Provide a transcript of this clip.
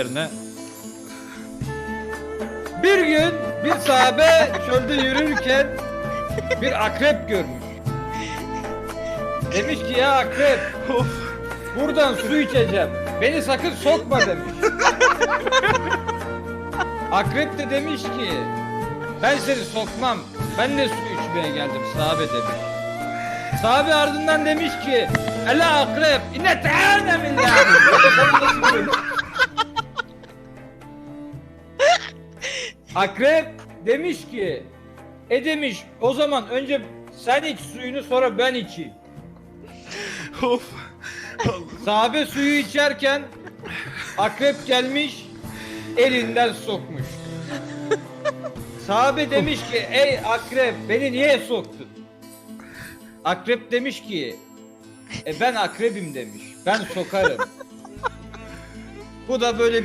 yerine. Bir gün bir sahabe çölde yürürken bir akrep görmüş. Demiş ki ya akrep buradan su içeceğim. Beni sakın sokma demiş. Akrep de demiş ki ben seni sokmam. Ben de su içmeye geldim sahabe demiş. Sahabe ardından demiş ki Ela akrep inne teâne minna." Akrep demiş ki e demiş o zaman önce sen iç suyunu sonra ben içeyim. Of. Sahabe suyu içerken akrep gelmiş elinden sokmuş. Sahabe demiş ki ey akrep beni niye soktun? Akrep demiş ki e ben akrebim demiş. Ben sokarım. Bu da böyle